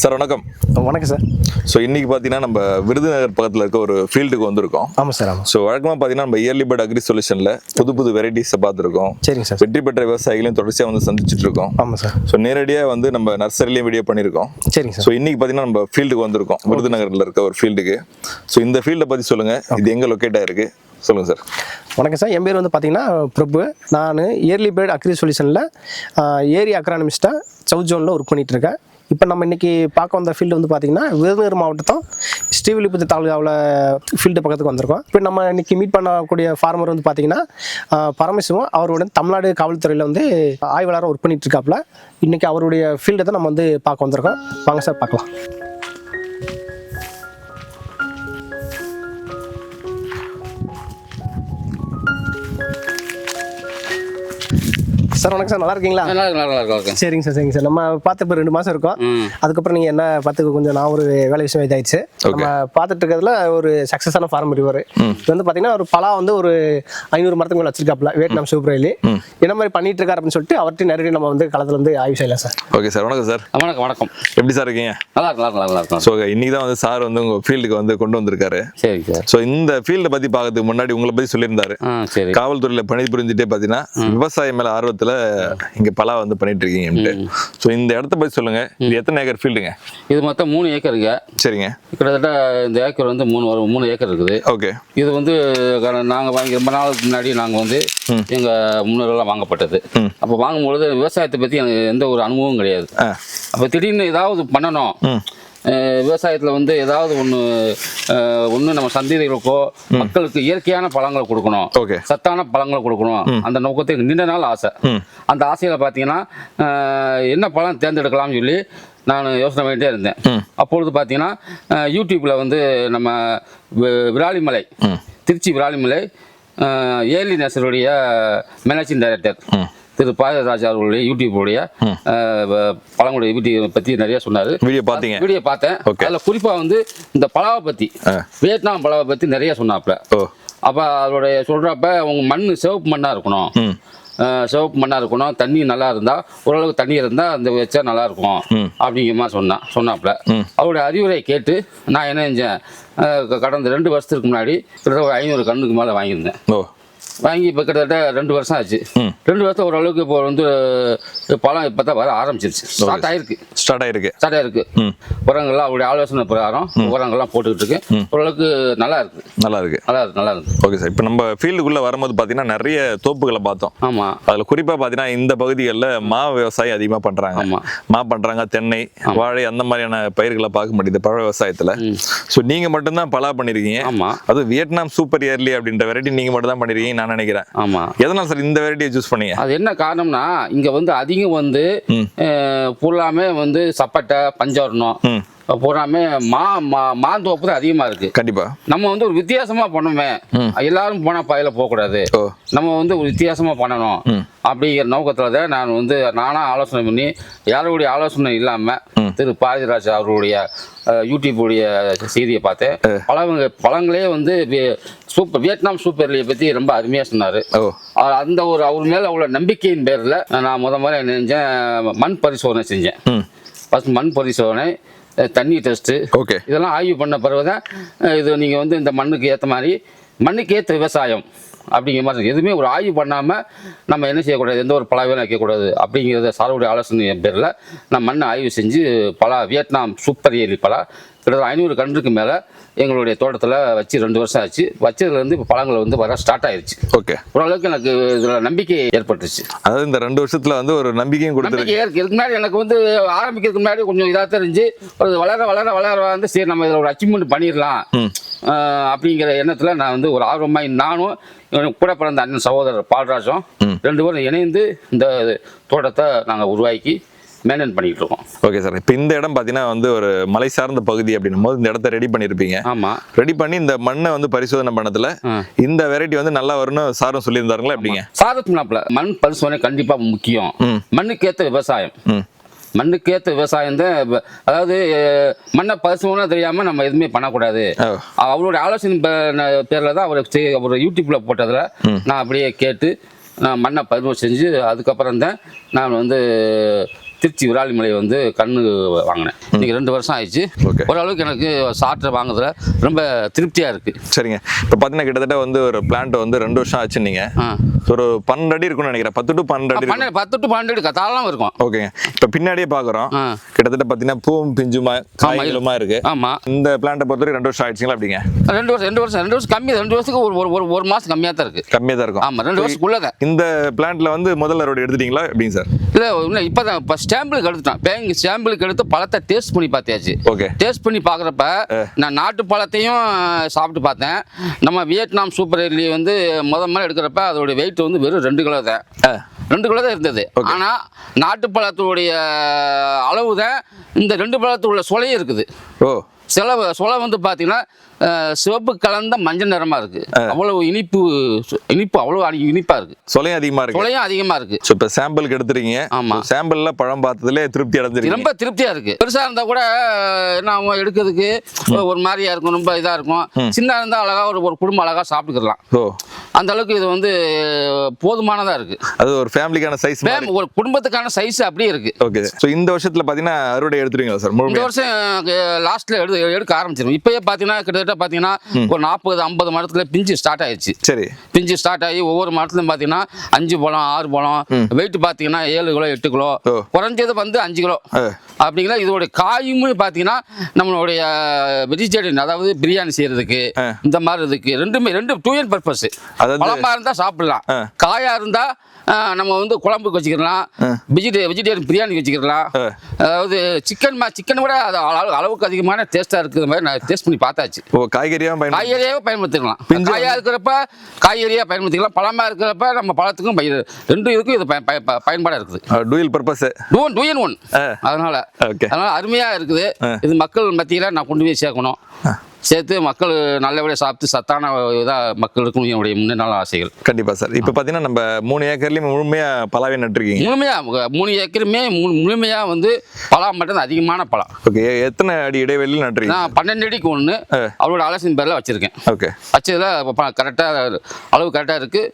Sir வணக்கம். வணக்கம் sir. So இன்னைக்கு பார்த்தீங்கன்னா நம்ம விருதுநகர் பக்கத்தில் இருக்க ஒரு ஃபீல்டுக்கு வந்திருக்கோம். ஆமாம் சார் ஆமாம் ஸோ வழக்கமாக பார்த்தீங்கன்னா நம்ம இயர்லி பர்ட் அக்ரி சொல்யூஷனில் புது புது வெரைட்டிஸை பார்த்துருக்கோம் சரிங்க சார். வெற்றி பெற்ற விவசாயிகளையும் தொடர்ச்சியாக வந்து சந்திச்சுட்டு இருக்கோம் ஆமாம் சார். ஸோ நேரடியாக வந்து நம்ம நர்சரிலையும் வீடியோ பண்ணியிருக்கோம். சரிங்க சார். ஸோ இன்னைக்கு பார்த்தீங்கன்னா நம்ம ஃபீல்டுக்கு வந்திருக்கோம். விருதுநகரில் இருக்க ஒரு ஃபீல்டுக்கு ஸோ இந்த ஃபீல்டை பற்றி சொல்லுங்கள் இது எங்கே லொக்கேட் ஆயிருக்கு? சொல்லுங்கள் சார். வணக்கம் சார். என் பேர் வந்து பார்த்தீங்கன்னா பிரபு. நான் இயர்லி பேர்ட் அக்ரி சொல்யூஷனில் ஏரி அக்ரானமிஸ்ட்டாக சவுத் ஜோனில் ஒர்க் பண்ணிட்டு இருக்கேன் இப்போ நம்ம இன்னைக்கு பார்க்க வந்த ஃபீல்டு வந்து பார்த்தீங்கன்னா விருதுநகர் மாவட்டத்தும் ஸ்ரீவில்லிபுத்தூர் தாலுகாவில் ஃபீல்டு பக்கத்துக்கு வந்திருக்கோம். இப்போ நம்ம இன்னைக்கு மீட் பண்ணக்கூடிய ஃபார்மர் வந்து பார்த்தீங்கன்னா பரமசிவம் அவருடைய தமிழ்நாடு காவல்துறையில் வந்து ஆய்வாளராக ஒர்க் பண்ணிட்டு இருக்காப்புல. இன்னைக்கு அவருடைய ஃபீல்டை தான் நம்ம வந்து பார்க்க வந்திருக்கோம். வாங்க சார் பார்க்கலாம். சார் வணக்கம் சார். நல்லா இருக்கீங்களா நல்லா இருக்கு நல்லா இருக்கு ஓகே சரிங்க சார் சரிங்க சார். நம்ம பார்த்து இப்போ ரெண்டு மாதம் இருக்கோம். அதுக்கப்புறம் நீங்கள் என்ன பார்த்து கொஞ்சம் நான் ஒரு வேலை விஷயம் இதாயிடுச்சு. நம்ம பார்த்துட்டு இருக்கிறதுல ஒரு சக்ஸஸான ஃபார்ம் இவர். இது வந்து பார்த்தீங்கன்னா ஒரு பலா வந்து ஒரு ஐநூறு மரத்துக்கு மேலே வச்சிருக்காப்ல வியட்நாம் சூப்பரேலி என்ன மாதிரி பண்ணிட்டு இருக்காரு அப்படின்னு சொல்லிட்டு அவர்கிட்ட நேரடியாக நம்ம வந்து களத்துல வந்து ஆய்வு செய்யலாம் சார். ஓகே சார் வணக்கம் சார். வணக்கம் வணக்கம். எப்படி சார் இருக்கீங்க? நல்லா இருக்கு நல்லா நல்லா இருக்கும் ஸோ இன்னைக்கு தான் வந்து சார் வந்து உங்கள் ஃபீல்டுக்கு வந்து கொண்டு வந்திருக்காரு. சரி சார். ஸோ இந்த ஃபீல்டை பற்றி பார்க்கறதுக்கு முன்னாடி உங்களை பற்றி சொல்லியிருந்தாரு. காவல்துறையில பணி புரிஞ்சுட்டே பார்த்தீங்கன்னா விவசாயம் மேல ஆர்வத்துல இங்க பலா வந்து பண்ணிட்டு இருக்கீங்கன்ட்டு ஸோ இந்த இடத்த பத்தி சொல்லுங்க. இது எத்தனை ஏக்கர் ஃபீல்டுங்க இது மொத்தம் மூணு ஏக்கருங்க. சரிங்க. கிட்டத்தட்ட இந்த ஏக்கர் வந்து மூணு வரும் மூணு ஏக்கர் இருக்குது. ஓகே. இது வந்து நாங்கள் வாங்கி ரொம்ப நாளுக்கு முன்னாடி நாங்கள் வந்து எங்கள் முன்னோர்கள்லாம் வாங்கப்பட்டது. அப்போ வாங்கும்பொழுது விவசாயத்தை பற்றி எனக்கு எந்த ஒரு அனுபவம் கிடையாது. அப்போ திடீர்னு ஏதாவது பண்ணணும். விவசாயத்தில் வந்து ஏதாவது ஒன்று ஒன்று நம்ம சந்ததிகளுக்கோ மக்களுக்கு இயற்கையான பழங்களை கொடுக்கணும். ஓகே. சத்தான பழங்களை கொடுக்கணும். அந்த நோக்கத்துக்கு நீண்ட நாள் ஆசை. அந்த ஆசையில் பார்த்தீங்கன்னா என்ன பழம் தேர்ந்தெடுக்கலாம்னு சொல்லி நான் யோசனை பண்ணிட்டே இருந்தேன். அப்பொழுது பார்த்தீங்கன்னா யூடியூப்பில் வந்து நம்ம விராலிமலை திருச்சி விராலிமலை ஏர்லி நர்சருடைய மேனேஜிங் டைரக்டர் திரு பாரதராஜ் அவர்களுடைய யூடியூபுடைய பழங்களுடைய வீடியோ பற்றி நிறைய சொன்னார். வீடியோ பார்த்தீங்க? வீடியோ பார்த்தேன். அதில் குறிப்பாக வந்து இந்த பலாவை பற்றி வியட்நாம் பலாவை பற்றி நிறைய சொன்னாப்ல ஓ. அப்போ அதோடைய சொல்கிறப்ப உங்க மண் சிவப்பு மண்ணாக இருக்கணும். சிவப்பு மண்ணாக இருக்கணும். தண்ணி நல்லா இருந்தால் ஓரளவுக்கு தண்ணி இருந்தால் அந்த வச்சா நல்லா இருக்கும். அப்படிங்கிற மாதிரி சொன்னான் சொன்னாப்புல. அவருடைய அறிவுரை கேட்டு நான் என்ன செஞ்சேன்? கடந்த ரெண்டு வருஷத்துக்கு முன்னாடி கிட்டத்தட்ட ஒரு ஐநூறு கண்ணுக்கு மேலே வாங்கியிருந்தேன். ஓ. வாங்கி இப்போ கிட்டத்தட்ட ரெண்டு வருஷம் ஆச்சு. ரெண்டு வருஷம் ஓரளவுக்கு இப்போ வந்து பழம் இப்போ தான் வர ஆரம்பிச்சிருச்சு. ஸ்டார்ட் ஆயிருக்கு. ஸ்டார்ட் ஆயிருக்கு. ஸ்டார்ட் ஆயிருக்கு. உரங்கள்லாம் அவருடைய ஆலோசனை பிரகாரம் உரங்கள்லாம் போட்டுக்கிட்டு இருக்கு ஓரளவுக்கு நல்லா இருக்கு. நல்லா இருக்கு. நல்லா இருக்கு நல்லா இருக்கு. ஓகே சார் இப்போ நம்ம ஃபீல்டுக்குள்ள வரும்போது பார்த்தீங்கன்னா நிறைய தோப்புகளை பார்த்தோம். ஆமாம் அதில் குறிப்பாக பார்த்தீங்கன்னா இந்த பகுதிகளில் மா விவசாயம் அதிகமாக பண்ணுறாங்க ஆமா. மா பண்ணுறாங்க தென்னை வாழை அந்த மாதிரியான பயிர்களை பார்க்க முடியுது பழ விவசாயத்தில். ஸோ நீங்கள் மட்டும்தான் பலா பண்ணியிருக்கீங்க ஆமாம் அது வியட்நாம் சூப்பர் இயர்லி அப்படின்ற வெரைட்டி நீங்கள் மட்டும் தான் பண்ணியிருக்கீங்க நான் நினைக்கிறேன். ஆமாம் எதனால் சார் இந்த வெரைட்டியை சூஸ் பண்ணீங்க? அது என்ன காரணம்னா இங்க வந்து அதிகம் வந்து ம். அஹ், பூராமே வந்து சப்பட்டை பஞ்சவரணம் பூராமே மா மா- மாந்தோப்பு தான் அதிகமா இருக்கு. கண்டிப்பாக நம்ம வந்து ஒரு வித்தியாசமா பண்ணுமே. எல்லாரும் போனா பாயில போகக்கூடாது. நம்ம வந்து ஒரு வித்தியாசமா பண்ணணும். அப்படிங்கிற நோக்கத்துல தான் நான் வந்து நானா ஆலோசனை பண்ணி யாருடைய ஆலோசனை இல்லாம திரு பாரதிராஜ் அவருடைய அஹ், யூடியூபுடைய செய்தியை பார்த்தேன். பழங்க பழங்களே வந்து சூப்பர் வியட்நாம் சூப்பர் லீக் பத்தி ரொம்ப அருமையா சொன்னாரு. அந்த ஒரு அவர் மேல அவ்வளோ நம்பிக்கையின் பேரில் நான் முத என்ன செஞ்சேன் மண் பரிசோதனை செஞ்சேன். ம். ஃபர்ஸ்ட் மண் பரிசோதனை தண்ணி டெஸ்ட்டு ஓகே. இதெல்லாம் ஆய்வு பண்ண பிறகு தான் இது நீங்கள் வந்து இந்த மண்ணுக்கு ஏற்ற மாதிரி மண்ணுக்கு ஏற்ற விவசாயம் அப்படிங்கிற மாதிரி. எதுவுமே ஒரு ஆய்வு பண்ணாமல் நம்ம என்ன செய்யக்கூடாது? எந்த ஒரு பலாவையும் வைக்கக்கூடாது அப்படிங்கிறத சாருடைய ஆலோசனை பேரில் நான் மண்ணை ஆய்வு செஞ்சு பலா வியட்நாம் சூப்பர் ஏலி பலா கிட்டத்தட்ட ஐநூறு கன்றுக்கு மேலே எங்களுடைய தோட்டத்தில் வச்சு ரெண்டு வருஷம் ஆச்சு. வச்சதுலேருந்து இப்போ பழங்கள் வந்து வர ஸ்டார்ட் ஆயிருச்சு. ஓகே. ஓரளவுக்கு எனக்கு இதில் நம்பிக்கை ஏற்பட்டுச்சு. அதாவது இந்த ரெண்டு வருஷத்துல வந்து ஒரு நம்பிக்கையும் கொடுத்துருக்கு இதுக்கு முன்னாடி எனக்கு வந்து ஆரம்பிக்கிறதுக்கு முன்னாடி கொஞ்சம் இதாக தெரிஞ்சு ஒரு வளர வளர வளர வந்து சரி நம்ம இதில் ஒரு அச்சீவ்மெண்ட் பண்ணிடலாம் அப்படிங்கிற எண்ணத்தில் நான் வந்து ஒரு ஆர்வமாக நானும் கூட பிறந்த அண்ணன் சகோதரர் பால்ராஜும் ரெண்டு பேரும் இணைந்து இந்த தோட்டத்தை நாங்கள் உருவாக்கி மெயின்டைன் பண்ணிக்கிட்டு இருக்கோம் ஓகே சார் இப்போ இந்த இடம் பார்த்தீங்கன்னா வந்து ஒரு மலை சார்ந்த பகுதி அப்படின்னும் போது இந்த இடத்த ரெடி பண்ணியிருப்பீங்க ஆமாம் ரெடி பண்ணி இந்த மண்ணை வந்து பரிசோதனை பண்ணதுல இந்த வெரைட்டி வந்து நல்லா வரும்னு சாரும் சொல்லியிருந்தாருங்களா எப்படிங்க? சாதத்துனாப்புல மண் பரிசோதனை கண்டிப்பாக முக்கியம். மண்ணுக்கேற்ற விவசாயம். மண்ணுக்கேற்ற விவசாயம் தான் அதாவது மண்ணை பரிசோதனை தெரியாமல் நம்ம எதுவுமே பண்ணக்கூடாது. ஓ. அவருடைய ஆலோசனை பேரில் தான் அவர் அவர் யூடியூப்ல போட்டதில் நான் அப்படியே கேட்டு நான் மண்ணை பருவம் செஞ்சு அதுக்கப்புறம் தான் நான் வந்து திருச்சி விராலிமலை வந்து கண்ணு வாங்கினேன். இன்னைக்கு ரெண்டு வருஷம் ஆயிடுச்சு. ஓரளவுக்கு எனக்கு சாற்றை வாங்குறதுல ரொம்ப திருப்தியாக இருக்குது சரிங்க. இப்போ பார்த்தீங்கன்னா கிட்டத்தட்ட வந்து ஒரு பிளான்ட் வந்து ரெண்டு வருஷம் ஆச்சுன்னீங்க ஆ. ஒரு பன்னெண்டு அடி இருக்கும்னு நினைக்கிறேன். பத்து டு பன்னெண்டு அடி பத்து டு பன்னெண்டு தாராளம் இருக்கும். ஓகேங்க. இப்போ பின்னாடியே பார்க்குறோம் கிட்டத்தட்ட பார்த்தீங்கன்னா பூவும் பிஞ்சுமா காய்களுமா இருக்கு. ஆமாம் இந்த பிளான்ட்டை பொறுத்தவரைக்கும் ரெண்டு வருஷம் ஆயிடுச்சுங்களா அப்படிங்க? ரெண்டு வருஷம் ரெண்டு வருஷம் ரெண்டு வருஷம் கம்மி ரெண்டு வருஷத்துக்கு ஒரு ஒரு ஒரு மாதம் கம்மியாக தான் இருக்குது கம்மியாக தான் இருக்கும். ஆமாம் ரெண்டு வருஷத்துக்குள்ளே இந்த பிளான்ட்ல வந்து முதல் அறுவடை எடுத்துட்டீங்களா? எப்படிங்க சார்? இல்லை இல்லை இப்போ தான் இப்போ ஸ்டாம்பிளுக்கு எடுத்துட்டேன். பேங்க் ஸ்டாம்பிளுக்கு எடுத்து பழத்தை டேஸ்ட் பண்ணி பார்த்தாச்சு. ஓகே டேஸ்ட் பண்ணி பார்க்குறப்ப நான் நாட்டு பழத்தையும் சாப்பிட்டு பார்த்தேன். நம்ம வியட்நாம் சூப்பர் எர்லி வந்து முத முதல்ல எடுக்கிறப்ப அதோட வெயிட் வந்து வெறும் ரெண்டு கிலோ தான். ரெண்டு கிலோ தான் இருந்தது. ஆனால் நாட்டு பழத்துடைய அளவு தான் இந்த ரெண்டு பழத்து உள்ள சுளையும் இருக்குது ஓ சில சுளை வந்து பார்த்தீங்கன்னா சிவப்பு கலந்த மஞ்சள் நிறமாக இருக்குது அவ்வளவு இனிப்பு இனிப்பு அவ்வளோ இனிப்பாக இருக்குது சொலையும் அதிகமா இருக்கு. சுளையும் அதிகமாக இருக்குது ஸோ இப்போ சாம்பிளுக்கு எடுத்துறீங்க ஆமா. சாம்பிள்ல பழம் பார்த்ததுலே திருப்தி அடைஞ்சிருக்கீங்க. ரொம்ப திருப்தியா இருக்கு. பெருசா இருந்தா கூட என்ன எடுக்கிறதுக்கு ஒரு மாதிரியா இருக்கும் ரொம்ப இதா இருக்கும். சின்ன இருந்தா அழகா ஒரு ஒரு குடும்பம் அழகா சாப்பிட்டுக்கலாம். அந்த அளவுக்கு இது வந்து போதுமானதா இருக்கு. அது ஒரு ஃபேமிலிக்கான சைஸ் ஒரு குடும்பத்துக்கான சைஸ் அப்படியே இருக்கு. ஓகே ஸோ இந்த வருஷத்துல பார்த்தீங்கன்னா அறுவடை எடுத்துருவீங்களா சார் இந்த வருஷம் லாஸ்ட்ல எடுக்க ஆரம்பிச்சிடும் இப்பயே பாத்தீங்கன்னா கிட்டத்தட்ட பாத்தீங்கன்னா ஒரு நாற்பது ஐம்பது மரத்துல பிஞ்சு ஸ்டார்ட் ஆயிடுச்சு. சரி. பிஞ்சு ஸ்டார்ட் ஆகி ஒவ்வொரு மரத்துலையும் பார்த்தீங்கன்னா அஞ்சு பழம் ஆறு பழம் வெயிட் பார்த்தீங்கன்னா ஏழு கிலோ எட்டு கிலோ. குறைஞ்சது வந்து அஞ்சு கிலோ. அப்படிங்களா இதோட காயும் பார்த்தீங்கன்னா நம்மளுடைய வெஜிடேரியன் அதாவது பிரியாணி செய்யறதுக்கு. இந்த மாதிரி இதுக்கு ரெண்டுமே ரெண்டு டூ இயர் பர்பஸ் பழமா இருந்தா சாப்பிடலாம். ஆ. காயா இருந்தா ஆ, நம்ம வந்து குழம்புக்கு வச்சுக்கலாம் வெஜிடே வெஜிடேரியன் பிரியாணி வச்சுக்கலாம். அதாவது சிக்கன் சிக்கன் விட அது அளவு- அளவுக்கு அதிகமான டேஸ்டா இருக்கிற மாதிரி நான் டேஸ்ட் பண்ணி பார்த்தாச்சு. ஓ காய்கறியாக பயன் காய்கறியாவே பயன்படுத்திக்கலாம். பிஞ்சு காயா இருக்கிறப்ப காய்கறியா பயன்படுத்திக்கலாம். பழமா இருக்கிறப்ப நம்ம பழத்துக்கும் பயிர் ரெண்டு இதுக்கும் இது பயன் பய- பய- பயன்பாடா இருக்குது. Dual purpose two two in one அதனால ஓகே. அதனால அருமையா இருக்குது. இது மக்கள் மத்தியில நான் கொண்டு போய் சேர்க்கணும். சேர்த்து மக்கள் நல்லபடியாக சாப்பிட்டு சத்தான இதாக மக்களுக்கும் என்னுடைய முன்னேற்ற ஆசைகள். கண்டிப்பா சார். இப்போ பார்த்தீங்கன்னா நம்ம மூணு ஏக்கர்லயும் முழுமையா பலாவே நட்டுருக்கீங்க. முழுமையா மு- மூணு ஏக்கருமே மு- முழுமையா வந்து பலா மட்டும் அதிகமான பழம் ஓகே எத்தனை அடி இடைவெளியில் நட்டுறீங்க நான் பன்னெண்டு அடிக்கு ஒன்று அவரோட அலசின் பேரில் வச்சிருக்கேன். ஓகே. வச்சதில் கரெக்டாக அளவு கரெக்டாக இருக்குது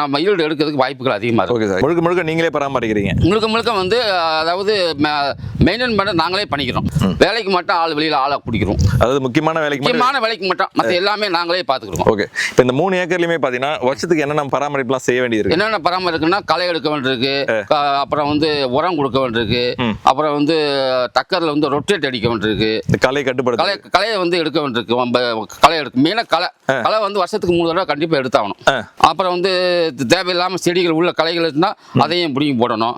நம்ம ஈல்டு எடுக்கிறதுக்கு வாய்ப்புகள் அதிகமாக இருக்குது ஓகே சார். முழுக்க முழுக்க நீங்களே பராமரிக்கிறீங்க. முழுக்க முழுக்க வந்து அதாவது மெயின்டைன் பண்ண நாங்களே பண்ணிக்கிறோம். வேலைக்கு மட்டும் ஆள் வெளியில் ஆளை பிடிக்கிறோம். அதாவது முக்கியமான வேலைக்கு முக்கியமான வேலைக்கு மட்டும் மற்ற எல்லாமே நாங்களே பார்த்துக்கிறோம் ஓகே. இப்போ இந்த மூணு ஏக்கர்லையுமே பார்த்தீங்கன்னா வருஷத்துக்கு என்னென்ன பராமரிப்புலாம் செய்ய வேண்டியது என்னென்ன பராமரிக்குன்னா களை எடுக்க வேண்டியிருக்கு அப்புறம் வந்து உரம் கொடுக்க வேண்டியிருக்கு அப்புறம் வந்து டக்கரில் வந்து ரொட்டேட் அடிக்க வேண்டியிருக்கு. இந்த கலை கட்டுப்படுத்த. களை களையை வந்து எடுக்க வேண்டியிருக்கு. களை எடுக்க மெயினாக களை. களை வந்து வருஷத்துக்கு மூணு தடவை கண்டிப்பாக எடுத்தாகணும். அப்புறம் வந்து தேவையில்லாமல் செடிகள் உள்ள களைகள் இருந்தால் அதையும் பிடிங்கி போடணும்.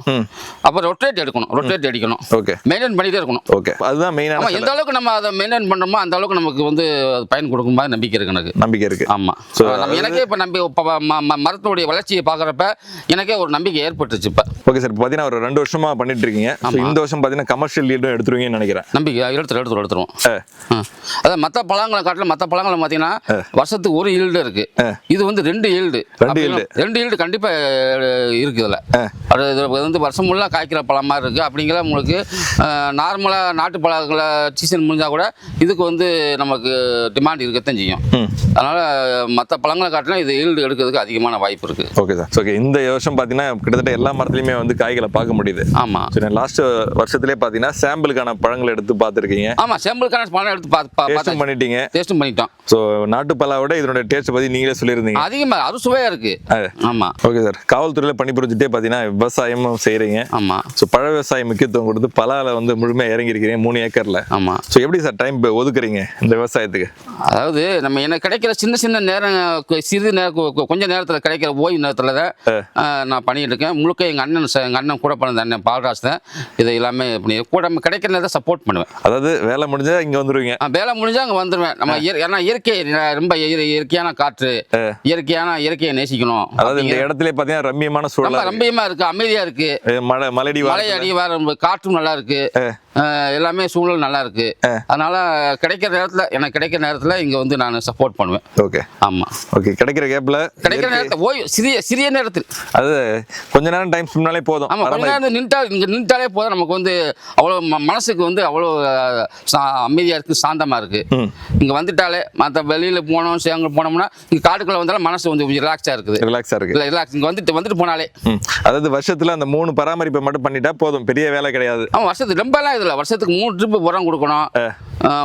அப்புறம் ரொட்டேட் எடுக்கணும் ரொட்டேட் அடிக்கணும். ஓகே. மெயின்டைன் பண்ணிட்டே இருக்கணும். ஓகே. அதுதான் ஆமா மெயினான எந்த அளவுக்கு நம்ம அதை மெயின்டைன் பண்றோமோ அந்த அளவுக்கு நமக்கு வந்து பயன் கொடுக்கும் மாதிரி நம்பிக்கை இருக்கு எனக்கு. நம்பிக்கை இருக்கு. ஆமா. So, நம்ம எனக்கே இப்ப நம்பி மரத்தினுடைய வளர்ச்சியை பாக்குறப்ப எனக்கே ஒரு நம்பிக்கை ஏற்பட்டுச்சு இப்ப. ஓகே சார் இப்போ பார்த்தீங்கன்னா ஒரு ரெண்டு வருஷமா பண்ணிட்டு இருக்கீங்க. இந்த வருஷம் பார்த்தீங்கன்னா கமர்ஷியல் லீடும் எடுத்துருவீங்கன்னு நினைக்கிறேன். நம்பிக்கை எடுத்துரும் எடுத்துரும் எடுத்துருவோம் அதாவது மற்ற பழங்களை காட்டிலும் மற்ற பழங்களை பார்த்தீங்கன்னா வருஷத்துக்கு ஒரு ஈல்டு இருக்கு. இது வந்து ரெண்டு ஈல்டு ரெண்டு yield. ரெண்டு ஈல்டு கண்டிப்பா அஹ், இருக்கு இதுல. அது இது வந்து வருஷம் ஃபுல்லா காய்க்கிற பழமா இருக்கு. அப்படிங்கிற உங்களுக்கு நார்மலா நாட்டு பழங்களை சீசன் முடிஞ்சா கூட இதுக்கு வந்து நமக்கு டிமாண்ட் இருக்கத்தான் செய்யும். அதனால மற்ற பழங்களை காட்டிலும் இது ஈல்டு எடுக்கிறதுக்கு அதிகமான வாய்ப்பு இருக்கு. ஓகே சார் ஓகே இந்த வருஷம் பார்த்தீங்கன்னா கிட்டத்தட்ட எல்லா மரத்துலையுமே வந்து காய்களை பார்க்க முடியுது. ஆமா. சரி லாஸ்ட் வருஷத்துலேயே பார்த்தீங்கன்னா சாம்பிளுக்கான பழங்களை எடுத்து பார்த்துருக்கீங்க. ஆமா செம்பிளுக்கான பழம் எடுத்து பார்த்து பண்ணிட்டீங்க. டேஸ்ட்டும் பண்ணிட்டோம். ஸோ நாட்டு பலாவோட இதனுடைய டேஸ்ட் பற்றி நீங்களே சொல்லியிருந்தீங்க. அறுசுவையா இருக்கு. ஆமா. Okay sir. காவல்துறையில் பணிபுரிஞ்சுட்டே பார்த்தீங்கன்னா விவசாயமும் செய்கிறீங்க ஆமா. ஸோ பழ விவசாய முக்கியத்துவம் கொடுத்து பலால வந்து முழுமையாக இறங்கியிருக்கிறீங்க மூணு ஏக்கரில். ஆமா. ஸோ எப்படி சார் டைம் ஒதுக்குறீங்க இந்த விவசாயத்துக்கு? அதாவது நம்ம எனக்கு கிடைக்கிற சின்ன சின்ன நேரம் சிறிது நேரம் கு- கு- கொஞ்ச நேரத்தில் கிடைக்கிற ஓய்வு நேரத்தில் தான் நான் பண்ணிட்டு இருக்கேன். முழுக்க எங்கள் அண்ணன் எங்கள் அண்ணன் கூட பிறந்த அண்ணன் பால்ராஜ் தான். இதை எல்லாமே பண்ணி கூட நம்ம கிடைக்கிற நேரத்தை சப்போர்ட் பண்ணுவேன். அதாவது வேலை முடிஞ்சா இங்கே வந்துருவீங்க. ஆஹ், வேலை முடிஞ்சா அங்கே வந்துடுவேன் நம்ம ஏன்னா இயற்கை ரொம்ப இயற்- இயற்கையான காற்று இயற்கையான இயற்கையை நேசிக்கணும். அதாவது இந்த இடத்துல பார்த்தீங்கன்னா ரம்மியமான ரொம்ப சூழலாக ரம்பியமா இருக்கு. அமைதியா இருக்கு மலை அடி வர காற்றும் நல்லா இருக்கு. எல்லாமே சூழ்நிலை நல்லா இருக்கு. அதனால கிடைக்கிற நேரத்தில் எனக்கு கிடைக்கிற நேரத்தில் இங்கே வந்து நான் சப்போர்ட் பண்ணுவேன். ஓகே ஆமாம் ஓகே கிடைக்கிற கேப்ல கிடைக்கிற நேரத்தில் ஓய்வு சிறிய சிறிய நேரத்தில். அது கொஞ்ச நேரம் டைம் ஸ்பெண்ட்னாலே போதும். ஆமாம் கொஞ்ச நேரம் நின்ட்டா இங்கே நின்ட்டாலே போதும். நமக்கு வந்து அவ்வளோ ம- மனசுக்கு வந்து அவ்வளோ அஹ், சா- அமைதியா இருக்கு சாந்தமா இருக்கு. இங்கே வந்துட்டாலே மற்ற வெளியில் போனோம் சேங்க போனோம்னா இங்கே காட்டுக்குள்ள வந்தாலும் மனசு வந்து கொஞ்சம் ரிலாக்ஸாக இருக்குது. ரிலாக்ஸா இருக்கு. இல்லை ரிலாக்ஸ் இங்கே வந்துட்டு வந்துட்டு போனாலே. அதாவது வருஷத்துல அந்த மூணு பராமரிப்பை மட்டும் பண்ணிட்டா போதும். பெரிய வேலை கிடையாது. ஆமாம் வருஷத்துக்கு ரொம்பலாம் இதில் வருஷத்துக்கு மூணு ட்ரிப்பு உரம் கொடுக்கணும்.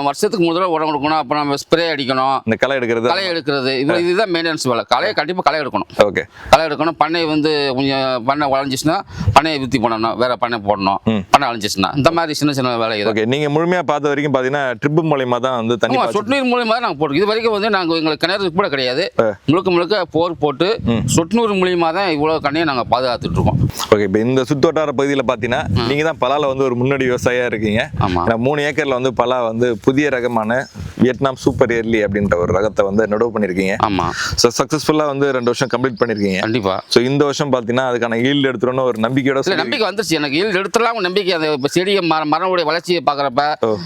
வருஷத்துக்கு மூணு தடவை உரம் கொடுக்கணும் அப்புறம் ஸ்ப்ரே அடிக்கணும். இந்த களை எடுக்கிறது களை எடுக்கிறது. இது இதுதான் மெயின்டெனன்ஸ் வேலை. களையை கண்டிப்பாக களை எடுக்கணும். ஓகே. களை எடுக்கணும். பண்ணை வந்து கொஞ்சம் பண்ணை வளைஞ்சிச்சுன்னா பண்ணையை வித்தி பண்ணணும். வேற பண்ணை போடணும். பண்ணை வளைஞ்சிச்சுன்னா. இந்த மாதிரி சின்ன சின்ன வேலை இது. ஓகே நீங்க முழுமையா பார்த்த வரைக்கும் பாத்தீங்கன்னா ட்ரிப் மூலியமா தான் வந்து தண்ணி சொட்டு நீர் மூலியமா தான் நாங்கள் போட்டுருக்கோம். இது வரைக்கும் வந்து நாங்கள் எங்களுக்கு கிணறு கூட கிடையாது. முழுக்க முழுக்க போர் போட்டு சொட்டு நீர் மூலியமா தான் இவ்வளோ கண்ணையை நாங்கள் பாதுகாத்துட்டு இருக்கோம். ஓகே இப்போ இந்த சுத்தோட்டார பகுதியில் பார்த்தீங்கன்னா நீங்க தான் பலால வந்து ஒரு முன்னோடி விவசாயியா இருக்கீங்க. ஆமா. மூணு ஏக்கர்ல வந்து பலா வந்து புதிய ரகமான வியட்நாம் சூப்பர் ஏர்லி அப்படின்ற ஒரு ரகத்தை வந்து நடவு பண்ணியிருக்கீங்க ஆமா. ஸோ சக்ஸஸ்ஃபுல்லாக வந்து ரெண்டு வருஷம் கம்ப்ளீட் பண்ணியிருக்கீங்க கண்டிப்பா. ஸோ இந்த வருஷம் பார்த்தீங்கன்னா அதுக்கான ஈல்டு எடுத்துடணும் ஒரு நம்பிக்கையோட நம்பிக்கை வந்துருச்சு. எனக்கு ஈல்டு எடுத்துடலாம் நம்பிக்கை அந்த இப்போ செடியை மர மரனுடைய வளர்ச்சியை பார்க்குறப்ப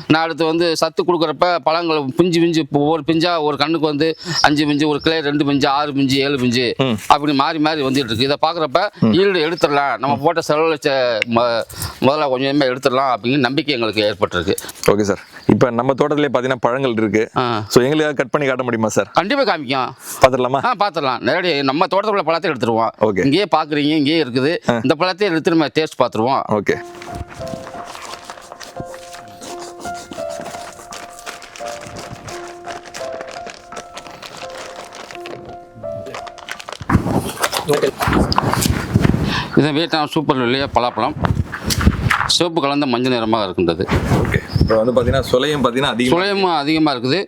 நான் அடுத்து வந்து சத்து கொடுக்குறப்ப பழங்கள் பிஞ்சு பிஞ்சு ஒரு பிஞ்சா ஒரு கண்ணுக்கு வந்து அஞ்சு பிஞ்சு ஒரு கிளை ரெண்டு பிஞ்சு ஆறு பிஞ்சு ஏழு பிஞ்சு அப்படி மாறி மாறி வந்துட்டு இருக்கு. இதை பார்க்குறப்ப ஈல்டு எடுத்துடலாம். நம்ம போட்ட ம- முதல்ல கொஞ்சமே எடுத்துடலாம் அப்படிங்கிற நம்பிக்கை எங்களுக்கு ஏற்பட்டிருக்கு. ஓகே சார் இப்போ நம்ம தோட்டத்திலே பார்த்தீங்கன்னா பழங்கள் இருக்கு. ஸோ எங்களுக்கு கட் பண்ணி காட்ட முடியுமா சார் கண்டிப்பாக காமிக்கும். பார்த்துடலாமா ஆ பார்த்துடலாம் நேரடி நம்ம தோட்டத்துக்குள்ள பழத்தை எடுத்துருவோம். Okay. இங்கேயே பார்க்குறீங்க இங்கேயே இருக்குது. இந்த பழத்தை எடுத்து நம்ம டேஸ்ட் பார்த்துருவோம் ஓகே இது வியட்நாம் சூப்பர் இல்லையா பலாப்பழம். சிவப்பு கலந்த மஞ்சள் நிறமாக இருக்கின்றது. ஓகே. இப்போ வந்து பார்த்தீங்கன்னா சுலையும் பார்த்தீங்கன்னா அதிகம் சுளையமும் அதிகமாக இருக்குது.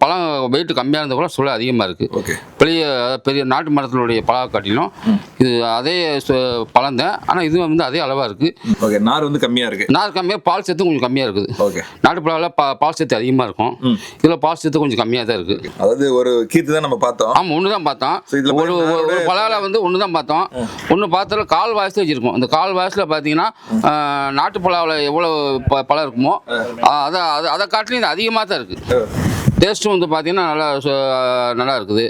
பழம் வெயிட் கம்மியாக இருந்தால் கூட சுளை அதிகமாக இருக்குது ஓகே. பெரிய பெரிய நாட்டு மரத்தினுடைய பழா காட்டிலும் இது அதே பழம் தான். ஆனால் இது வந்து அதே அளவாக இருக்குது ஓகே நார் வந்து கம்மியாக இருக்கு. நார் கம்மியாக பால் சத்து கொஞ்சம் கம்மியாக இருக்குது. ஓகே. நாட்டு பழாவில் பா பால் சத்து அதிகமாக இருக்கும். இதில் பால் சத்து கொஞ்சம் கம்மியாக தான் இருக்குது அதாவது ஒரு கீர்த்தி தான் நம்ம பார்த்தோம். ஆமாம் ஒன்று தான் பார்த்தோம். ஒரு ஒரு பலாவில் வந்து ஒன்று தான் பார்த்தோம். ஒன்று பார்த்தால கால் வாய்ஸ் வச்சிருக்கோம். இந்த கால் வாய்ஸில் பார்த்தீங்கன்னா நாட்டு பலாவில் எவ்வளோ பழம் இருக்குமோ ஆஹ், அதை அதை அதை காட்டிலும் இது அதிகமாக தான் இருக்குது டேஸ்ட்டும் வந்து பார்த்தீங்கன்னா நல்லா நல்லா இருக்குது.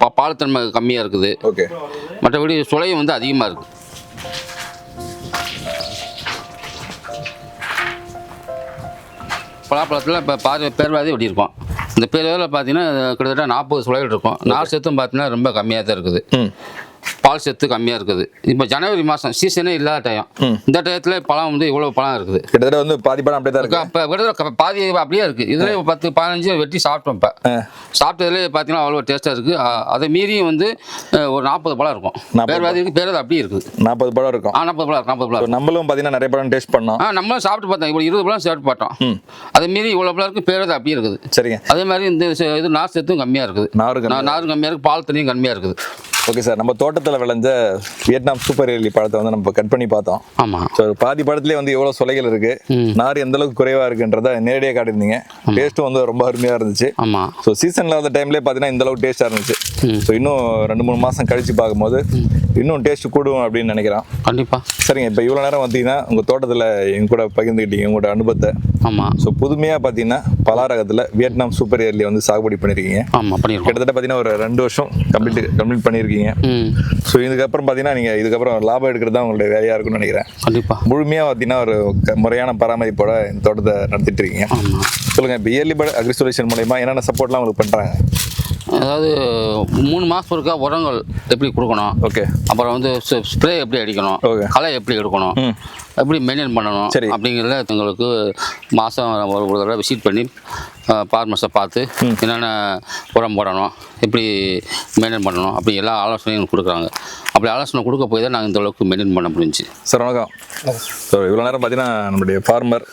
பா- பால்தன்மை கம்மியாக இருக்குது. ஓகே. மற்றபடி சுளையும் வந்து அதிகமாக இருக்குது பலாப்பழத்தில் இப்போ பாதி பேர்வாதி வெட்டி இருக்கோம். இந்த பேர்வாதியில் பார்த்தீங்கன்னா கிட்டத்தட்ட நாற்பது சுளைகள் இருக்கும். நார் சத்தும் பார்த்தீங்கன்னா ரொம்ப கம்மியாக தான் இருக்குது. பால் சத்து கம்மியாக இருக்குது. இப்போ ஜனவரி மாதம் சீசனே இல்லாத டைம் இந்த டயத்தில் பழம் வந்து இவ்வளோ பழம் இருக்குது. கிட்டத்தட்ட வந்து பாதி படம் அப்படியே தான் இருக்கு. இப்போ விடுதலை பாதி அப்படியே இருக்குது இதில் பத்து பதினஞ்சு வெட்டி சாப்பிட்டோம் இப்போ. சாப்பிட்டதுலேயே பார்த்தீங்கன்னா அவ்வளோ டேஸ்ட்டாக இருக்குது அதை மீறியும் வந்து ஒரு நாற்பது பழம் இருக்கும். நாற்பது பேர்வாதி இருக்குது பேர்வாதி அப்படியே இருக்குது. நாற்பது படம் இருக்கும். ஆ நாற்பது பழம் நாற்பது பழம் நம்மளும் பார்த்தீங்கன்னா நிறைய படம் டேஸ்ட் பண்ணோம். ஆ நம்மளும் சாப்பிட்டு பார்த்தோம். இப்போ இருபது பழம் சாப்பிட்டு பார்த்தோம். அதே மீறி இவ்வளோ பழம் இருக்குது பேரது அப்படியே இருக்குது. சரிங்க. அதே மாதிரி இந்த இது நார் சத்தும் கம்மியாக இருக்குது. நாரு நாரும் கம்மியாக இருக்குது பால் தண்ணியும் கம்மியாக இருக்குது. ஓகே சார் நம்ம தோட்டத்தில் விளைஞ்ச வியட்நாம் சூப்பர் ஏர்லி பழத்தை வந்து நம்ம கட் பண்ணி பார்த்தோம். ஆமாம் ஸோ பாதி படத்துலேயே வந்து எவ்வளோ சுளைகள் இருக்கு? நார் எந்த அளவுக்கு குறைவா இருக்குன்றத நேரடியாக காட்டியிருந்தீங்க. டேஸ்ட்டும் வந்து ரொம்ப அருமையாக இருந்துச்சு. ஆமாம் ஸோ சீசன் இல்லாத டைம்லேயே பார்த்தீங்கன்னா இந்த அளவுக்கு டேஸ்ட்டாக இருந்துச்சு. ஸோ இன்னும் ரெண்டு மூணு மாதம் கழிச்சு பார்க்கும்போது இன்னும் டேஸ்ட் கூடும் அப்படின்னு நினைக்கிறேன். கண்டிப்பாக சரிங்க இப்போ இவ்வளோ நேரம் வந்தீங்கன்னா உங்கள் தோட்டத்தில் எங்க கூட பகிர்ந்துக்கிட்டீங்க உங்களோட அனுபவத்தை. ஆமாம் ஸோ புதுமையாக பார்த்தீங்கன்னா பலாரகத்தில் வியட்நாம் சூப்பர் ஏர்லி வந்து சாகுபடி பண்ணியிருக்கீங்க ஆமாம் பண்ணியிருக்கோம் கிட்டத்தட்ட பார்த்தீங்கன்னா ஒரு ரெண்டு வருஷம் கம்ப்ளீட் கம்ப்ளீட் பண்ணியிருக்கீங்க ம். ஸோ இதுக்கப்புறம் பார்த்தீங்கன்னா நீங்கள் இதுக்கப்புறம் லாபம் எடுக்கிறது தான் உங்களுடைய வேலையாக இருக்கும்னு நினைக்கிறேன். கண்டிப்பாக முழுமையாக பார்த்தீங்கன்னா ஒரு முறையான பராமரிப்போட இந்த தோட்டத்தை நடத்திட்டு இருக்கீங்க. சொல்லுங்கள் இப்போ இயர்லி பேர்ட் அக்ரிஸ்டோலேஷன் மூலயமா என்னென்ன சப்போர்ட்லாம் உங்களுக்கு பண்ணுறாங்க அதாவது மூணு மாதம் ஒருக்கா உரங்கள் எப்படி கொடுக்கணும்? ஓகே. அப்புறம் வந்து ஸ்ப்ரே எப்படி அடிக்கணும். களை எப்படி எடுக்கணும்? எப்படி மெயின்டைன் பண்ணணும்? சரி. அப்படிங்கிறத எங்களுக்கு மாதம் ஒரு ஒரு தடவை விசிட் பண்ணி ஃபார்மர்ஸை பார்த்து என்னென்ன உரம் போடணும்? எப்படி மெயின்டைன் பண்ணணும்? அப்படி எல்லா ஆலோசனையும் எங்களுக்கு கொடுக்குறாங்க. அப்படி ஆலோசனை கொடுக்க போய் தான் நாங்கள் இந்த அளவுக்கு மெயின்டைன் பண்ண முடிஞ்சுச்சு. சார் வணக்கம். ஸோ இவ்வளோ நேரம் பார்த்தீங்கன்னா நம்மளுடைய ஃபார்மர்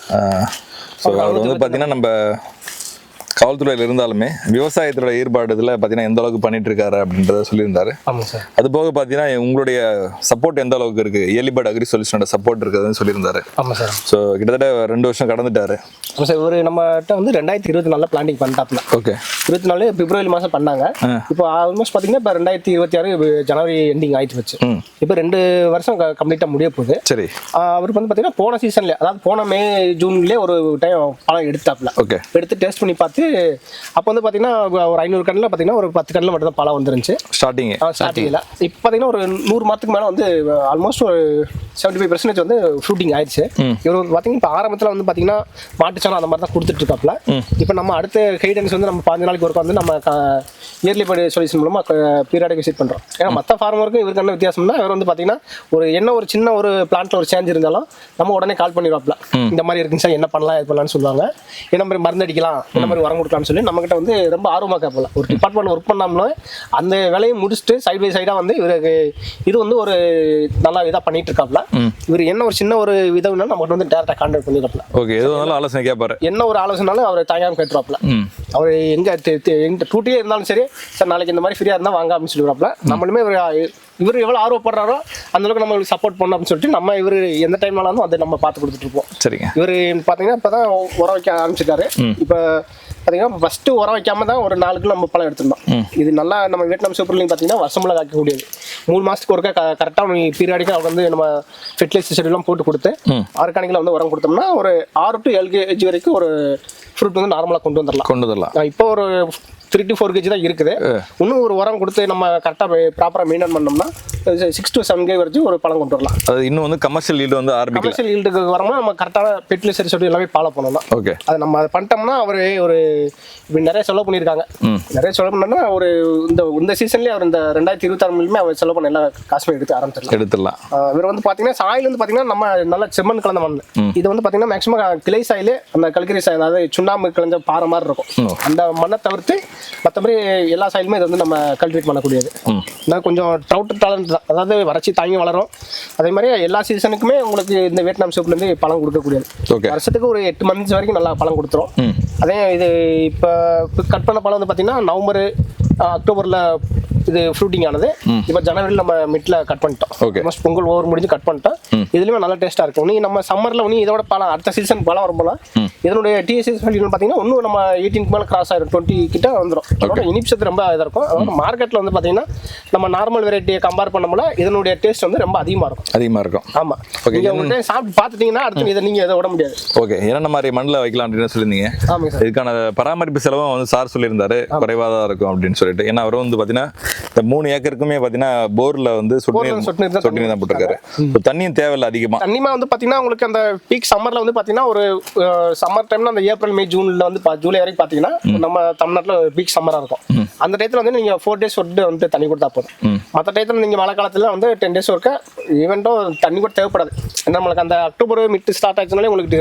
ஸோ அவர் வந்து பார்த்தீங்கன்னா நம்ம காவல்துறையில் இருந்தாலுமே விவசாயத்தோட ஈடுபாடுல பார்த்தீங்கன்னா எந்த அளவுக்கு பண்ணிட்டு இருக்காரு அப்படின்றத சொல்லியிருந்தாரு. அது போக பார்த்தீங்கன்னா உங்களுடைய சப்போர்ட் எந்த அளவுக்கு இருக்கு? ஏர்லிபர்ட் அக்ரி சொல்யூஷனோட சப்போர்ட் இருக்குதுன்னு சொல்லியிருந்தாரு. ஆமாம் சார். ஸோ கிட்டத்தட்ட ரெண்டு வருஷம் கடந்துட்டாரு. சார். ஒரு நம்மகிட்ட வந்து ரெண்டாயிரத்தி இருபத்தி நாலில் பிளானிங் பண்ணிட்டாப்ல ஓகே இருபத்தி நாலு பிப்ரவரி மாதம் பண்ணாங்க. இப்போ ஆல்மோஸ்ட் பார்த்தீங்கன்னா இப்போ ரெண்டாயிரத்தி இருபத்தி ஆறு ஜனவரி எண்டிங் ஆயிட்டு வச்சு. இப்போ ரெண்டு வருஷம் கம்ப்ளீட்டாக முடிய போகுது. சரி. அவருக்கு வந்து பார்த்தீங்கன்னா போன சீசன்ல அதாவது போன மே ஜூன்லேயே ஒரு டைம் பழம் எடுத்தாப்புல. ஓகே. எடுத்து டேஸ்ட் பண்ணி பார்த்து அப்போ வந்து பார்த்தீங்கன்னா ஒரு ஐநூறு கண்ணில் பார்த்தீங்கன்னா ஒரு பத்து கண்ணில் மட்டும் தான் பழம் வந்துருந்துச்சு ஸ்டார்டிங் ஸ்டார்டிங்கில் இப்போ பார்த்தீங்கன்னா ஒரு நூறு மாதத்துக்கு மேலே வந்து ஆல்மோஸ்ட் ஒரு செவன்டி ஃபைவ் பர்சன்டேஜ் வந்து ஃப்ரூட்டிங் ஆயிடுச்சு. இவர் பார்த்தீங்கன்னா இப்போ ஆரம்பத்தில் வந்து பார்த்தீங்கன்னா மாட்டுச்சாணம் அந்த மாதிரி தான் கொடுத்துட்டு இருக்காப்புல. இப்போ நம்ம அடுத்த கைடன்ஸ் வந்து நம்ம பாஞ்சு நாளைக்கு ஒருக்கா வந்து நம்ம இயர்லி படி சொல்யூஷன் மூலமாக பீரியாடிக் விசிட் பண்ணுறோம் ஏன்னா மற்ற ஃபார்மருக்கும் இவருக்கு என்ன வித்தியாசம்னா இவர் வந்து பார்த்தீங்கன்னா ஒரு என்ன ஒரு சின்ன ஒரு பிளான்ட்ல ஒரு சேஞ்ச் இருந்தாலும் நம்ம உடனே கால் பண்ணிடுவாப்ல இந்த மாதிரி இருக்குங்க சார் என்ன பண்ணலாம் இது பண்ணலாம்னு சொல்லுவாங்க. என்ன மாதிரி மருந்து அடிக்கலாம் என்ன மாதிரி உரம் கொடுக்கலாம்னு சொல்லி நம்மகிட்ட வந்து ரொம்ப ஆர்வமாக கேட்பல ஒரு டிபார்ட்மெண்ட் ஒர்க் பண்ணாமலும் அந்த வேலையை முடிச்சுட்டு சைடு பை சைடாக வந்து இவருக்கு இது வந்து ஒரு நல்லா இதாக பண்ணிட்டு இருக்காப்ல இவர் என்ன ஒரு சின்ன ஒரு விதம்னா நம்மகிட்ட வந்து டேரக்டாக கான்டாக்ட் பண்ணிடுறாப்ல ஓகே எது ஆலோசனை கேட்பாரு. என்ன ஒரு ஆலோசனாலும் அவர் தயாரம் கேட்டுருவாப்ல அவர் எங்க எங்க டூட்டியே இருந்தாலும் சரி சார் நாளைக்கு இந்த மாதிரி ஃப்ரீயாக இருந்தால் வாங்க அப்படின்னு சொல்லிடுறாப்ல நம்மளுமே இவர் இவர் எவ்வளோ ஆர்வப்படுறாரோ அந்த அளவுக்கு நம்மளுக்கு சப்போர்ட் பண்ணணும் அப்படின்னு சொல்லிட்டு நம்ம இவர் எந்த டைம்னாலும் அதை நம்ம பார்த்து கொடுத்துட்டு இருப்போம். சரிங்க. இவர் பார்த்தீங்கன்னா இப்போ தான் உரம் வைக்க ஆரம்பிச்சிருக்காரு. இப்போ பார்த்தீங்கன்னா ஃபஸ்ட்டு உரம் வைக்காம தான் ஒரு நாலு கிலோ நம்ம பழம் எடுத்திருந்தோம். இது நல்லா நம்ம வியட்நாம் சூப்பர்லையும் பார்த்தீங்கன்னா வருஷமெல்லாம் காய்க்கக்கூடியது. மூணு மாதத்துக்கு ஒருக்கா கரெக்டாக பீரியாடிக்காக அவங்க வந்து நம்ம ஃபெர்டிலைசர் செடிலாம் போட்டு கொடுத்து ஆர்கானிக்கில் வந்து உரம் கொடுத்தோம்னா ஒரு ஆறு டு ஏழு கேஜி வரைக்கும் ஒரு ஃப்ரூட் வந்து நார்மலாக கொண்டு வந்துடலாம் கொண்டு வரலாம் ஆஹ் இப்போ ஒரு த்ரீ டு ஃபோர் கேஜி தான் இருக்குது. இன்னும் ஒரு உரம் கொடுத்து நம்ம கரெக்டாக ப்ராப்பராக மெயின்டைன் பண்ணோம்னா சிக்ஸ் டு செவன் கே வரைக்கும் ஒரு பழம் கொண்டு வரலாம். அது இன்னும் வந்து கமர்ஷியல் ஈல்டு வந்து ஆரம்பிக்கல. கமர்ஷியல் ஈல்டுக்கு வரோம்னா நம்ம கரெக்டான ஃபெர்டிலைசர் சொல்லி எல்லாமே ஃபாலோ பண்ணணும். ஓகே அது நம்ம அதை பண்ணிட்டோம்னா அவர் ஒரு இப்ப நிறைய செலவு பண்ணியிருக்காங்க. நிறைய செலவு பண்ணோம்னா ஒரு இந்த இந்த சீசன்லேயே அவர் இந்த ரெண்டாயிரத்தி இருபத்தாறுலையுமே அவர் செலவு பண்ண எல்லா காசுமே எடுத்து ஆரம்பிச்சிடலாம். எடுத்துடலாம். இவர் வந்து பார்த்தீங்கன்னா சாயில் வந்து பார்த்தீங்கன்னா நம்ம நல்ல செம்மண் கலந்த மண். இது வந்து பார்த்தீங்கன்னா மேக்ஸிமம் கிளை சாயில் அந்த கல்கரி சாயில் அதாவது சுண்ணாம்பு கலந்த பாறை மாதிரி இருக்கும். அந்த மண்ணை தவிர்த்து மற்றபடி எல்லா சாயிலுமே இது வந்து நம்ம கல்டிவேட் பண்ணக்கூடியது. நான் கொஞ்சம் ட்ரவுட் டாலண்ட் தான். அதாவது வறட்சி தாங்கி வளரும். அதே மாதிரி எல்லா சீசனுக்குமே உங்களுக்கு இந்த வியட்நாம் சோப்லேருந்து பழம் கொடுக்கக்கூடியது. ஓகே வருஷத்துக்கு ஒரு எட்டு மந்த்ஸ் வரைக்கும் நல்லா பழம் கொடுத்துரும். அதே இது இப்போ கட் பண்ண பழம் வந்து பார்த்தீங்கன்னா நவம்பர் அக்டோபரில் இது ஃப்ரூட்டிங் ஆனது. இப்போ ஜனவரியில் நம்ம மிட்ல கட் பண்ணிட்டோம். ஆல்மோஸ்ட் பொங்கல் ஓவர் முடிஞ்சு கட் பண்ணிட்டோம். இதுலயுமே நல்ல டேஸ்ட்டாக இருக்கும். நீ நம்ம சம்மரில் நீ இதோட பழம் அடுத்த சீசன் பழம் வரும்போல இதனுடைய டிஎஸ்எஸ் வேல்யூ பார்த்தீங்கன்னா இன்னும் நம்ம எயிட்டீனுக்கு மேலே கிராஸ் ஆயிரும். டுவெண்ட்டி கிட்ட வந்துடும் அதோட இனிப்சத்து ரொம்ப இதாக இருக்கும். அதோட மார்க்கெட்டில் வந்து பார்த்தீங்கன்னா நம்ம நார்மல் வெரைட்டியை கம்பேர் பண்ணும்போது இதனுடைய டேஸ்ட் வந்து ரொம்ப அதிகமாக இருக்கும். அதிகமாக இருக்கும். ஆமாம் Okay, நீங்கள் உங்கள்கிட்ட சாப்பிட்டு பார்த்துட்டீங்கன்னா அடுத்து இதை நீங்கள் இதை விட முடியாது. ஓகே என்னென்ன மாதிரி மண்ணில் வைக்கலாம் அப்படின்னு சொல்லியிருந்தீங்க. ஆமாங்க சார். இதுக்கான பராமரிப்பு செலவும் வந்து சார் சொல்லியிருந்தாரு. குறைவாக தான் இருக்கும் அப்படின்னு சொல்லிட்டு. ஏன்னா அவர் வந்து பார்த்தீங்கன்னா இந்த மூணு ஏக்கருக்குமே பார்த்தீங்கன்னா போரில் வந்து சொட்டு சொட்டு நீர் தான் போட்டிருக்காரு. தண்ணியும் தேவையில்லை அதிகமாக தண்ணிமா வந்து பார்த்தீங்கன்னா உங்களுக்கு அந்த பீக் சம்மரில் வந்து பார்த்தீங்கன்னா ஒரு சம்மர் டைம்ல அந்த ஏப்ரல் மே ஜூனில் வந்து ஜூலை வரைக்கும் பார்த்தீங்கன்னா நம்ம தமிழ்நாட்டில் பீக் சம்மராக இருக்கும். அந்த டயத்தில் வந்து நீங்கள் ஃபோர் டேஸ் வந்து வந்துட்டு தண்ணி கொடுத்தா போதும். மற்ற டயத்தில் நீங்கள் மழை காலத்தில் வந்து டென் டேஸ் ஒருக்க ஈவெண்ட்டும் தண்ணி கூட தேவைப்படாது. ஏன்னா நம்மளுக்கு அந்த அக்டோபர் மிட் ஸ்டார்ட் ஆச்சுனாலே உங்களுக்கு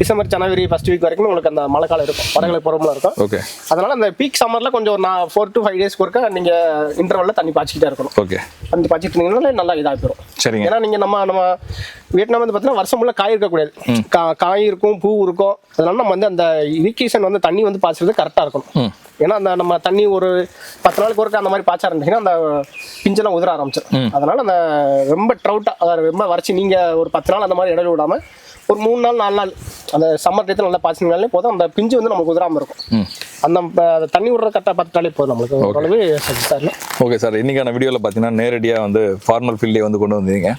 டிசம்பர் ஜனவரி ஃபர்ஸ்ட் வீக் வரைக்கும் உங்களுக்கு அந்த மழை காலம் இருக்கும். வடகிழக்கு பருவம்லாம் இருக்கும். ஓகே அதனால அந்த பீக் சம்மரில் கொஞ்சம் நான் ஃபோர் டு ஃபைவ் டேஸ்க்கு ஒருக்க நீங்கள் இன்டர்வலில் தண்ணி பாய்ச்சிக்கிட்டே இருக்கணும். ஓகே. அந்த பாய்ச்சிட்டு இருந்தீங்கன்னா நல்லா இதாக போயிடும் சரிங்க. ஏன்னா நீங்க நம்ம நம்ம வியட்நாம் வந்து பார்த்தீங்கன்னா வருஷம் ஃபுல்லாக காய் இருக்கக்கூடாது. கா- காய் இருக்கும் பூ இருக்கும். அதனால நம்ம வந்து அந்த இரிகேஷன் வந்து தண்ணி வந்து பாய்ச்சறது கரெக்டாக இருக்கணும். ஏன்னா அந்த நம்ம தண்ணி ஒரு பத்து நாளுக்கு ஒருக்க அந்த மாதிரி பாய்ச்ச ஆரம்பிச்சிங்கன்னா அந்த பிஞ்செல்லாம் உதிர ஆரம்பிச்சிடும் அதனால அந்த ரொம்ப ட்ரவுட்டாக அதாவது ரொம்ப வறட்சி நீங்க ஒரு பத்து நாள் அந்த மாதிரி இடையில விடாம ஒரு மூணு நாள் நாலு நாள் அந்த சம்மர் டயத்தில் நல்லா பாய்ச்சினாலே போதும். அந்த பிஞ்சு வந்து நமக்கு உதிராம இருக்கும். அந்த தண்ணி விடுற கரெக்டாக பார்த்துட்டாலே போதும் நம்மளுக்கு. ஓரளவு ஆகலாம் ஓகே சார். இன்னைக்கான வீடியோவில் பார்த்தீங்கன்னா நேரடியாக வந்து ஃபார்மல் ஃபீல்டே வந்து கொண்டு வந்தீங்க.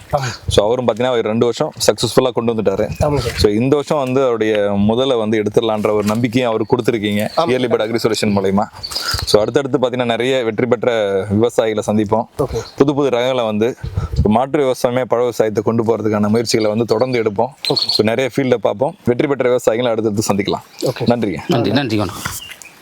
ஸோ அவரும் பார்த்தீங்கன்னா அவர் ரெண்டு வருஷம் சக்ஸஸ்ஃபுல்லாக கொண்டு வந்துட்டாரு. ஸோ இந்த வருஷம் வந்து அவருடைய முதல்ல வந்து எடுத்துடலான்ற ஒரு நம்பிக்கையும் அவர் கொடுத்துருக்கீங்க. இயர்லி பட் அக்ரி சொல்யூஷன் மூலயமா. ஸோ அடுத்தடுத்து பார்த்தீங்கன்னா நிறைய வெற்றி பெற்ற விவசாயிகளை சந்திப்போம். புது புது ரகங்களை வந்து மாற்று விவசாயமே பழ விவசாயத்தை கொண்டு போகிறதுக்கான முயற்சிகளை வந்து தொடர்ந்து எடுப்போம். ஸோ நிறைய ஃபீல்டை பார்ப்போம். வெற்றி பெற்ற விவசாயிகளை அடுத்தடுத்து சந்திக்கலாம். நன்றிங்க. நன்றி நன்றி வணக்கம்